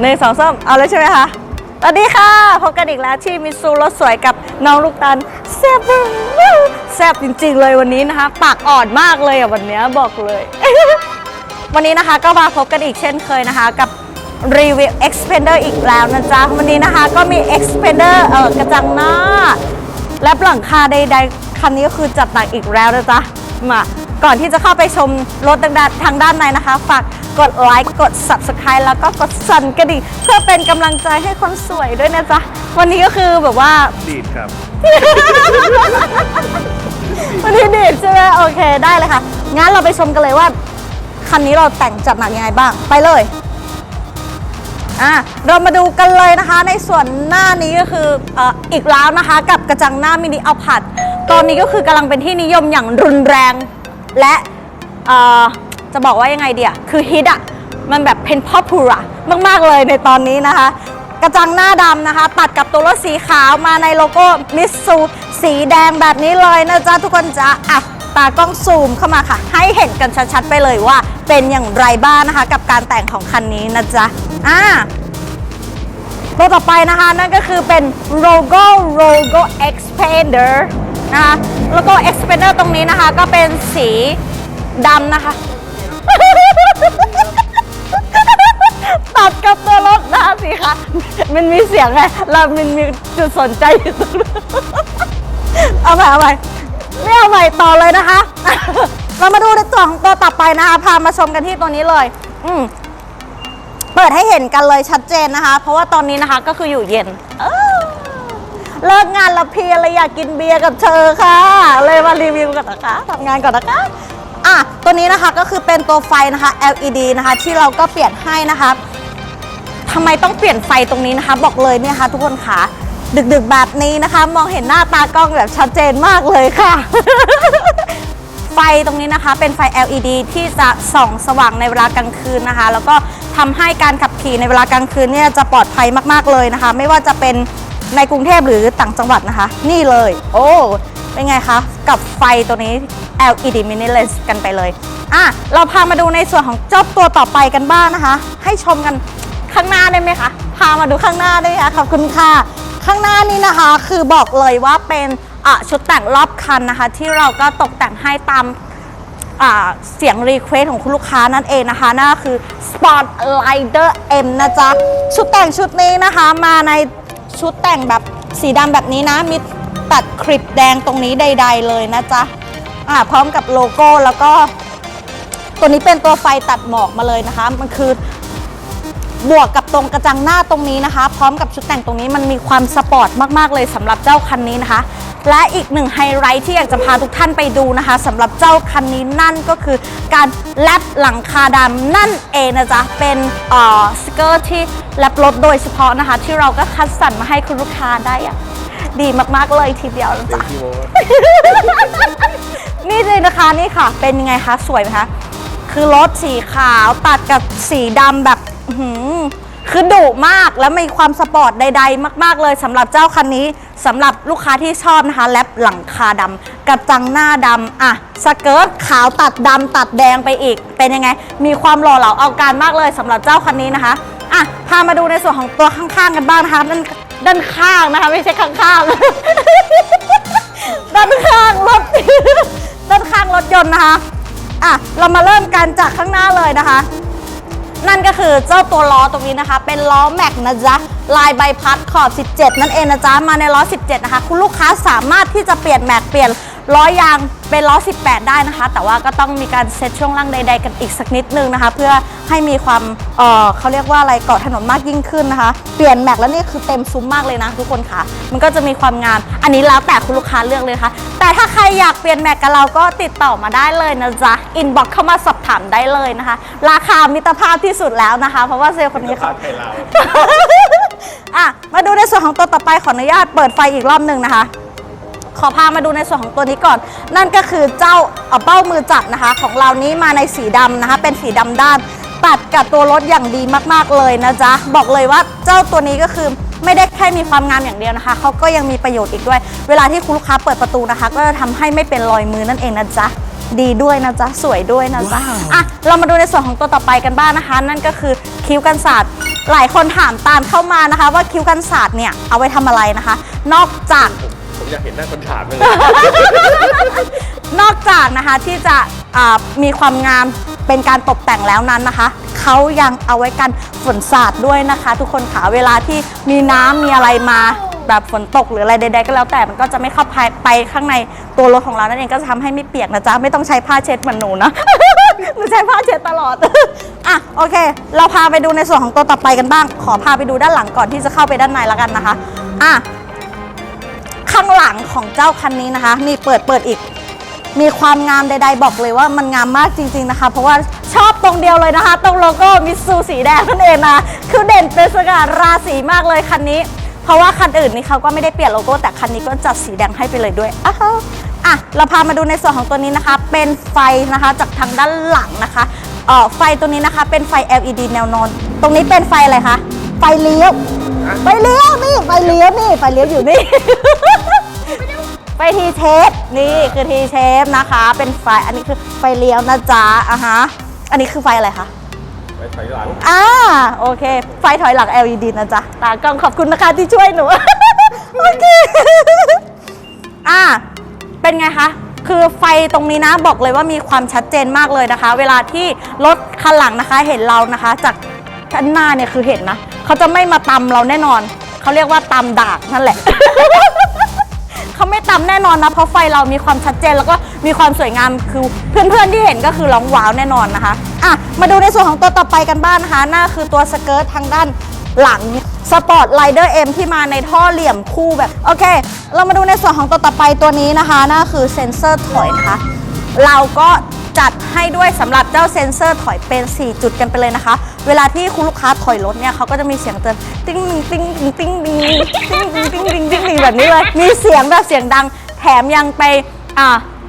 หนึ่งสองสามเอาเลยใช่ไหมคะสวัสดีค่ะพบกันอีกแล้วที่มิซูรถสวยกับน้องลูกตันแซ่บแซ่บจริงๆเลยวันนี้นะคะ ปากอ่อนมากเลยอะวันนี้บอกเลย วันนี้นะคะก็มาพบกันอีกเช่นเคยนะคะ กับรีวิว Expander อีกแล้วนะจ๊ะ วันนี้นะคะก็มี Expander เออกระจังหน้า และหลังคาใดๆ คันนี้ก็คือจัดหนักอีกแล้วนะจ๊ะ มา ก่อนที่จะเข้าไปชมรถดังๆทางด้านในนะคะ ฝากกดไลค์กด Subscribe แล้วก็กดสั่นกระดิ่งเพื่อเป็นกำลังใจให้คนสวยด้วยนะจ๊ะ วันนี้ก็คือแบบว่า ดีดครับ วันนี้ดีดใช่ไหมโอเคได้เลยค่ะ งั้นเราไปชมกันเลยว่า คันนี้เราแต่งจัดหนักยังไงบ้างไปเลยอะเรามาดูกันเลยนะคะ ในส่วนหน้านี้ก็คือเอ่ออีกแล้วนะคะ กับกระจังหน้ามินิเอาผัด ตอนนี้ก็คือกำลังเป็นที่นิยมอย่างรุนแรง และเอ่อ จะบอกว่ายังไงเดียคือฮิตอะมันแบบเพนพอพูระมากๆเลยในตอนนี้นะคะ กระจังหน้าดำนะคะ ตัดกับตัวรถสีขาวมาในโลโก้มิสซูสีแดงแบบนี้เลยนะจ๊ะทุกคนจ๊ะอะตากล้องซูมเข้ามาค่ะ ให้เห็นกันชัดๆไปเลยว่า เป็นอย่างไรบ้างนะคะ กับการแต่งของคันนี้นะจ๊ะอ่าตัวต่อไปนะคะนั่นก็คือเป็น logo logo expander นะคะ logo expander ตรงนี้นะคะก็เป็นสีดำนะคะ ตัดกับตัวรถนะคะสิคะ มันมีเสียงไงเรามันมีจุดสนใจอยู่ตรงนั้นเอาใหม่เอาใหม่ไม่เอาใหม่ต่อเลยนะคะ เรามาดูในตัวของตัวต่อไปนะคะ พามาชมกันที่ตัวนี้เลย อืมเปิดให้เห็นกันเลยชัดเจนนะคะ เพราะว่าตอนนี้นะคะก็คืออยู่เย็นเเลิกงานล้วเพียเลยอยากกินเบียร์กับเธอค่ะ เลยมารีวิวกันนะคะทำงานก่อนนะคะ อะ ตัวนี้นะคะก็คือเป็นตัวไฟนะคะ LED นะคะ ที่เราก็เปลี่ยนให้นะคะทำไมต้องเปลี่ยนไฟตรงนี้นะคะ บอกเลยเนี่ยค่ะ ทุกคนค่ะดึกๆแบบนี้นะคะ มองเห็นหน้าตากล้องแบบชัดเจนมากเลยค่ะ ไฟตรงนี้นะคะ เป็นไฟ LED ที่จะส่องสว่างในเวลากลางคืนนะคะ แล้วก็ทำให้การขับขี่ในเวลากลางคืนเนี่ยจะปลอดภัยมากๆเลยนะคะ ไม่ว่าจะเป็นในกรุงเทพหรือต่างจังหวัดนะคะ นี่เลย โอ้ เป็นไงคะ กับไฟตัวนี้ LED mini lens กันไปเลยอะเราพามาดูในส่วนของเจ้าตัวต่อไปกันบ้างนะคะ ให้ชมกันข้างหน้าได้ไหมคะ พามาดูข้างหน้าได้ไหมคะขอบคุณค่ะข้างหน้านี้นะคะคือบอกเลยว่าเป็นชุดแต่งรอบคันนะคะ ที่เราก็ตกแต่งให้ตามเสียงรีเควสของคุณลูกค้านั่นเองนะคะนั่นคือ Sport Rider M นะจ๊ะ ชุดแต่งชุดนี้นะคะมาในชุดแต่งแบบสีดำแบบนี้นะ มี ตัดคลิปแดงตรงนี้ใด ๆ เลยนะจ๊ะอ่าพร้อมกับโลโก้แล้วก็ ตัวนี้เป็นตัวไฟตัดหมอกมาเลยนะคะ มันคือบวกกับตรงกระจังหน้าตรงนี้นะคะ พร้อมกับชุดแต่งตรงนี้มันมีความสปอร์ตมากๆเลยสำหรับเจ้าคันนี้นะคะ และอีกหนึ่งไฮไลท์ที่อยากจะพาทุกท่านไปดูนะคะสำหรับเจ้าคันนี้นั่นก็คือการแลบหลังคาดำนั่นเองนะจ๊ะเป็นเอ่อสเกอร์ตที่แลบรถโดยเฉพาะนะคะ ที่เราก็คัดสรรมาให้คุณลูกค้าได้อะ ดีมากๆเลยทีเดียวนะจ๊ะพี่โบ๊ทนี่เลยนะคะนี่ค่ะ เป็นยังไงคะสวยไหมคะ คือรถสีขาวตัดกับสีดำแบบอื้อหือคือดุมากแล้วมีความสปอร์ตใด ๆ มาก ๆ เลยสำหรับเจ้าคันนี้สำหรับลูกค้าที่ชอบนะคะ แลบหลังคาดำกระจังหน้าดำอะสเกิร์ตขาวตัดดำตัดแดงไปอีก เป็นยังไง มีความหล่อเหลาเอาการมากเลยสำหรับเจ้าคันนี้นะคะอะพามาดูในส่วนของตัวข้างๆกันบ้างนะคะด้าน ด้านข้างนะคะ ไม่ใช่ข้างๆด้านข้างรถด้านข้างรถยนต์นะคะอะเรามาเริ่มกันจากข้างหน้าเลยนะคะ นั่นก็คือเจ้าตัวล้อตรงนี้นะคะ เป็นล้อแม็กนะจ๊ะลายใบพัดขอบ 17 นั่นเองนะจ๊ะมาในล้อ 17 นะคะ คุณลูกค้าสามารถที่จะเปลี่ยนแม็กเปลี่ยนล้อยาง เป็นล้อ 18 ได้นะคะ แต่ว่าก็ต้องมีการเซ็ตช่วงล่างใด ๆ กันอีกสักนิดนึงนะคะ เพื่อให้มีความเอ่อเขาเรียกว่าอะไรเกาะถนนมากยิ่งขึ้นนะคะ เปลี่ยนแม็กแล้วนี่คือเต็มซุ้มมากเลยนะทุกคนค่ะ มันก็จะมีความงาม อันนี้แล้วแต่คุณลูกค้าเลือกเลยค่ะ แต่ถ้าใครอยากเปลี่ยนแม็กกับเราก็ติดต่อมาได้เลยนะจ๊ะ อินบ็อกเข้ามาสอบถามได้เลยนะคะ ราคามิตรภาพที่สุดแล้วนะคะ เพราะว่าเซลล์คนนี้พาเขาไทยเราอะมาดูในส่วนของตัวต่อไปขออนุญาตเปิดไฟอีกรอบหนึ่งนะคะ ขอพามาดูในส่วนของตัวนี้ก่อน นั่นก็คือเจ้าเอ่อเป้ามือจับนะคะ ของเรานี้มาในสีดำนะคะ เป็นสีดำด้านตัดกับตัวรถอย่างดีมากๆเลยนะจ๊ะ บอกเลยว่าเจ้าตัวนี้ก็คือไม่ได้แค่มีความงามอย่างเดียวนะคะ เขาก็ยังมีประโยชน์อีกด้วย เวลาที่คุณลูกค้าเปิดประตูนะคะ ก็จะทำให้ไม่เป็นรอยมือนั่นเองนะจ๊ะ ดีด้วยนะจ๊ะ สวยด้วยนะจ๊ะ อะ เรามาดูในส่วนของตัวต่อไปกันบ้างนะคะ นั่นก็คือคิ้วกันศาสตร์หลายคนถามตามเข้ามานะคะ ว่าคิ้วกันศาสตร์เนี่ยเอาไว้ทำอะไรนะคะ นอกจากผม อยากเห็นหน้าคนถามเลยนอกจากนะคะที่จะอ่ามีความงามเป็นการตกแต่งแล้วนั้นนะคะ เขายังเอาไว้กันฝนสาดด้วยนะคะ ทุกคนค่ะเวลาที่มีน้ำมีอะไรมาแบบฝนตกหรืออะไรใดๆก็แล้วแต่มันก็จะไม่เข้าไปไปข้างในตัวรถของเรานั่นเองก็จะทำให้ไม่เปียกนะจ๊ะไม่ต้องใช้ผ้าเช็ดเหมือนหนูนะ หนูใช้ผ้าเช็ดตลอด อะโอเค เราพาไปดูในส่วนของตัวต่อไปกันบ้าง ขอพาไปดูด้านหลังก่อนที่จะเข้าไปด้านในแล้วกันนะคะ อะ ข้างหลังของเจ้าคันนี้นะคะ นี่เปิดเปิดอีก มีความงามใด ๆ บอกเลยว่ามันงามมากจริง ๆนะคะ เพราะว่าชอบตรงเดียวเลยนะคะ ตรงโลโก้มิซูสีแดงนั่นเองนะคือเด่นเป็นสง่าราศีมากเลยคันนี้ เพราะว่าคันอื่นนี่เขาก็ไม่ได้เปลี่ยนโลโก้แต่คันนี้ก็จัดสีแดงให้ไปเลยด้วยอ้าวอะเราพามาดูในส่วนของตัวนี้นะคะ เป็นไฟนะคะจากทางด้านหลังนะคะเอ่อไฟตัวนี้นะคะ เป็นไฟ LED แนวนอน ตรงนี้เป็นไฟอะไรคะไฟเลี้ยวไฟเลี้ยวนี่ไฟเลี้ยวนี่ไฟเลี้ยวอยู่นี่ ไฟทีเชฟนี่คือทีเชฟนะคะ เป็นไฟอันนี้คือไฟเลี้ยวนะจ๊ะอะฮะอันนี้คือไฟอะไรคะไปถอยหลังอ่าโอเค ไฟถอยหลัง LED นะจ๊ะตากล้องขอบคุณนะคะที่ช่วยหนูโอเคอ่าเป็นไงคะคือไฟตรงนี้นะบอกเลยว่ามีความชัดเจนมากเลยนะคะ เวลาที่รถคันหลังนะคะเห็นเรานะคะ จากด้านหน้าเนี่ยคือเห็นนะเขาจะไม่มาตำเราแน่นอนเขาเรียกว่าตำดากนั่นแหละเขาไม่ ตำแน่นอนนะ เพราะไฟเรามีความชัดเจนแล้วก็มีความสวยงามคือเพื่อนๆที่เห็นก็คือร้องว้าวแน่นอนนะคะอะมาดูในส่วนของตัวต่อไปกันบ้างนะคะหน้าคือตัวสเกิร์ตทางด้านหลังสปอร์ตไลเดอร์เอ็มที่มาในท่อเหลี่ยมคู่แบบ โอเค เรามาดูในส่วนของตัวต่อไปตัวนี้นะคะน่าคือเซ็นเซอร์ถอยนะคะ เราก็ จัดให้ด้วยสำหรับเจ้าเซ็นเซอร์ถอยเป็น 4 จุดกันไปเลยนะคะ เวลาที่คุณลูกค้าถอยรถเนี่ยเขาก็จะมีเสียงเตือนติ้งติ้งติ้งติ้งติ้งติ้งติ้งติ้งติ้งติ้งติ้งแบบนี้เลย มีเสียงแบบเสียงดัง แถมยังไปอ่า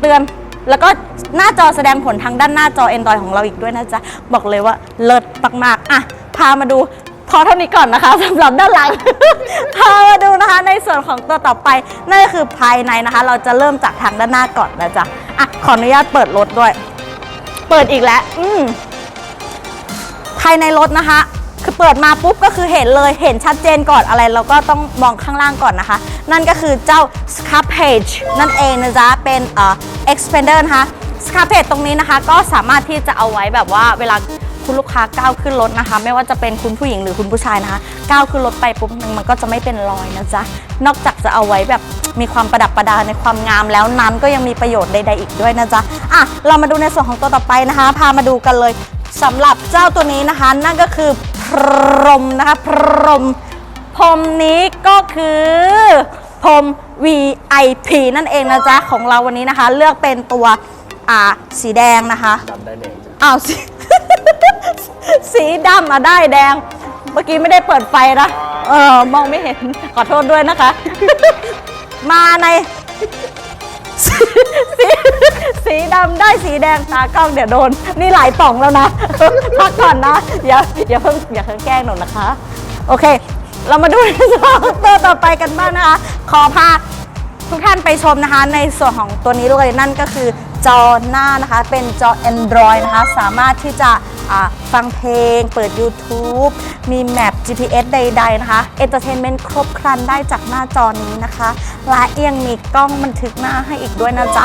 เตือนแล้วก็หน้าจอแสดงผลทางด้านหน้าจอ Android ของเราอีกด้วยนะจ๊ะ บอกเลยว่าเลิศมากๆอะพามาดูพอเท่านี้ก่อนนะคะสำหรับด้านหลังพามาดูนะคะในส่วนของตัวต่อไปนั่นก็คือภายในนะคะ เราจะเริ่มจากทางด้านหน้าก่อนนะจ๊ะอะขออนุญาตเปิดรถด้วย เปิดอีกแล้วอืมภายในรถนะคะ คือเปิดมาปุ๊บก็คือเห็นเลยเห็นชัดเจนก่อนอะไรเราก็ต้องมองข้างล่างก่อนนะคะ นั่นก็คือเจ้า Scarpage นั่นเองนะจ๊ะ เป็นเอ่อ expander นะคะ Scarpage ตรงนี้นะคะ ก็สามารถที่จะเอาไว้แบบว่าเวลา คุณลูกค้าก้าวขึ้นรถนะคะ ไม่ว่าจะเป็นคุณผู้หญิงหรือคุณผู้ชายนะคะก้าวขึ้นรถไปปุ๊บนึงมันก็จะไม่เป็นรอยนะจ๊ะนอกจากจะเอาไว้แบบมีความประดับประดาในความงามแล้วนั้นก็ยังมีประโยชน์ใดๆอีกด้วยนะจ๊ะอะเรามาดูในส่วนของตัวต่อไปนะคะ พามาดูกันเลยสำหรับเจ้าตัวนี้นะคะ นั่นก็คือพรมนะคะพรมพรมนี้ก็คือพรม VIP นั่นเองนะจ๊ะของเราวันนี้นะคะ เลือกเป็นตัวอ่าสีแดงนะคะจำได้แน่อ้าวสี สีดำอะได้แดง เมื่อกี้ไม่ได้เปิดไฟนะ เออ มองไม่เห็น ขอโทษด้วยนะคะ มาในสีสีสีดำได้สีแดงตากล้องเดี๋ยวโดน นี่หลายป่องแล้วนะ พักก่อนนะอย่าอย่าเพิ่งอย่าเพิ่งแกล้งหนูนะคะ โอเค เรามาดูในส่วนของตัวต่อไปกันบ้างนะคะ ขอพาทุกท่านไปชมนะคะในส่วนของตัวนี้เลยนั่นก็คือ จอหน้านะคะ เป็นจอ Android นะคะ สามารถที่จะฟังเพลง เปิด YouTube มีแมป GPS ใด ๆ นะคะ Entertainment ครบครันได้จากหน้าจอนี้นะคะ และยังมีกล้องบันทึกหน้าให้อีกด้วยนะจ๊ะ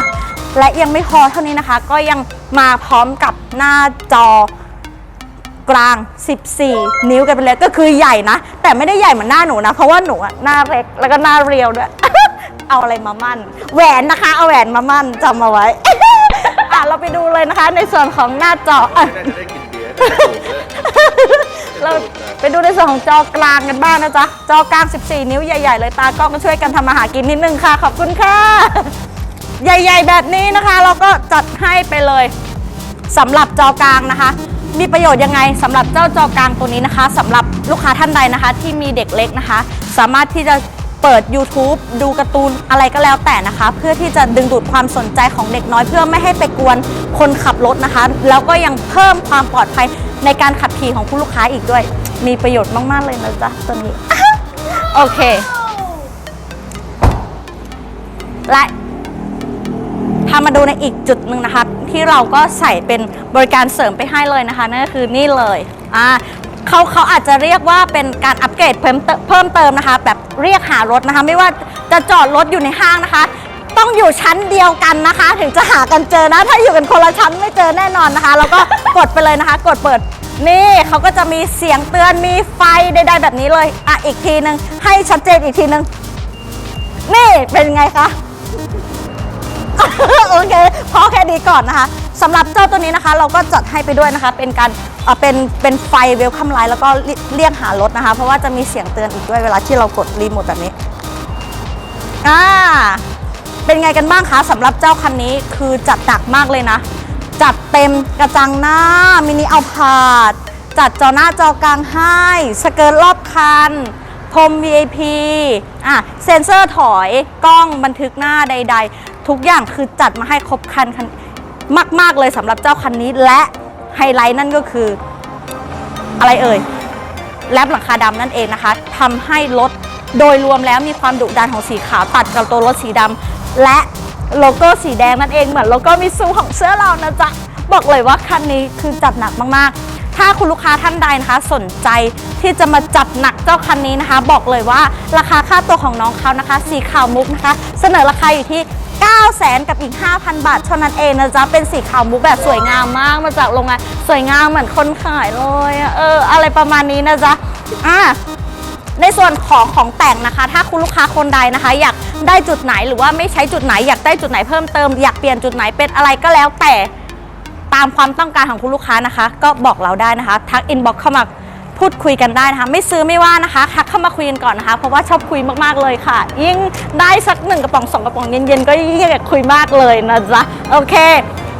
และยังไม่พอเท่านี้นะคะ ก็ยังมาพร้อมกับหน้าจอกลาง 14 นิ้วกันไปเลยก็คือใหญ่นะ แต่ไม่ได้ใหญ่เหมือนหน้าหนูนะ เพราะว่าหนูอะหน้าเล็กแล้วก็หน้าเรียวด้วย เอาอะไรมามั่น แหวนนะคะ เอาแหวนมามั่นจำเอาไว้ะเราไปดูเลยนะคะ ในส่วนของหน้าจออะน่าจะได้กินเบียร์ได้ถูกเลยเราไปดูในส่วนของจอกลางกันบ้างนะจ๊ะ จอกลาง 14 นิ้วใหญ่ๆ เลยตากล้องก็ช่วยกันทำมาหากินนิดนึงค่ะ ขอบคุณค่ะ ใหญ่ๆ แบบนี้นะคะ เราก็จัดให้ไปเลยสำหรับจอกลางนะคะ มีประโยชน์ยังไงสำหรับเจ้าจอกลางตัวนี้นะคะสำหรับลูกค้าท่านใดนะคะ ที่มีเด็กเล็กนะคะ สามารถที่จะ เปิด YouTube ดูการ์ตูนอะไรก็แล้วแต่นะคะ เพื่อที่จะดึงดูดความสนใจของเด็กน้อยเพื่อไม่ให้ไปกวนคนขับรถนะคะ แล้วก็ยังเพิ่มความปลอดภัยในการขับขี่ของผู้ลูกค้าอีกด้วย มีประโยชน์มาก ๆ เลยนะจ๊ะตัวนี้โอเค และพามาดูในอีกจุดหนึ่งนะคะ ที่เราก็ใส่เป็นบริการเสริมไปให้เลยนะคะนั่นก็คือนี่เลยอ่า เขาเขาอาจจะเรียกว่าเป็นการอัปเกรดเพิ่มเติมเพิ่มเติมนะคะ แบบเรียกหารถนะคะ ไม่ว่าจะจอดรถอยู่ในห้างนะคะ ต้องอยู่ชั้นเดียวกันนะคะ ถึงจะหากันเจอนะ ถ้าอยู่กันคนละชั้นไม่เจอแน่นอนนะคะ แล้วก็กดไปเลยนะคะ กดเปิดนี่เขาก็จะมีเสียงเตือนมีไฟใดๆแบบนี้เลยอะอีกทีหนึ่งให้ชัดเจนอีกทีหนึ่งนี่เป็นไงคะ โอเคพอแค่นี้ก่อนนะคะสำหรับเจ้าตัวนี้นะคะ เราก็จัดให้ไปด้วยนะคะ เป็นการเป็นเป็นไฟเวลคัมไลน์แล้วก็เรีเรียกหารถนะคะ เพราะว่าจะมีเสียงเตือนอีกด้วยเวลาที่เรากดรีโมทแบบนี้อ่าเป็นไงกันบ้างคะสำหรับเจ้าคันนี้คือจัดหนักมากเลยนะ จัดเต็มกระจังหน้ามินิเอาพาดจัดจอหน้าจอกลางให้สเกิร์ตรอบคันพรม VIP อะเซ็นเซอร์ถอยกล้องบันทึกหน้าใด ๆ ทุกอย่างคือจัดมาให้ครบคันคันมาก ๆ เลยสำหรับเจ้าคันนี้และไฮไลท์นั่นก็คือ อะไรเอ่ยแลบหลังคาดำนั่นเองนะคะทำให้รถโดยรวมแล้วมีความดุดันของสีขาวตัดกับตัวรถสีดำและโลโก้สีแดงนั่นเองเหมือนโลโก้มิซูของเสื้อเรานะจ๊ะบอกเลยว่าคันนี้คือจัดหนักมากๆ ถ้าคุณลูกค้าท่านใดนะคะ สนใจที่จะมาจัดหนักเจ้าคันนี้นะคะ บอกเลยว่าราคาค่าตัวของน้องเขานะคะ สีขาวมุกนะคะ เสนอราคาอยู่ที่ 9 0 0แสนกับอีก 5,000 บาทเท่านั้นเองนะจ๊ะ เป็นสีขาวมุกแบบสวยงามมากมาจากโรงงานสวยงามเหมือนคนขายเลยเอออะไรประมาณนี้นะจ๊ะอะในส่วนของของแต่งนะคะ ถ้าคุณลูกค้าคนใดนะคะ อยากได้จุดไหนหรือว่าไม่ใช้จุดไหนอยากได้จุดไหนเพิ่มเติมอยากเปลี่ยนจุดไหนเป็นอะไรก็แล้วแต่ตามความต้องการของคุณลูกค้านะคะ ก็บอกเราได้นะคะ ทักอินบ็อกเข้ามา พูดคุยกันได้นะคะ ไม่ซื้อไม่ว่านะคะทักเข้ามาคุยกันก่อนนะคะ เพราะว่าชอบคุยมากๆเลยค่ะ ยิ่งได้สักหนึ่งกระป๋องสองกระป๋องเย็นๆก็ยิ่งอยากคุยมากเลยนะจ๊ะโอเค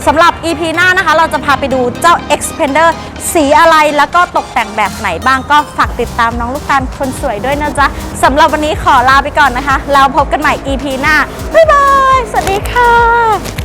สำหรับ EP หน้านะคะ เราจะพาไปดูเจ้า Expander สีอะไรแล้วก็ตกแต่งแบบไหนบ้างก็ฝากติดตามน้องลูกตาลคนสวยด้วยนะจ๊ะสำหรับวันนี้ขอลาไปก่อนนะคะแล้วพบกันใหม่ EP หน้า บ๊ายบาย สวัสดีค่ะ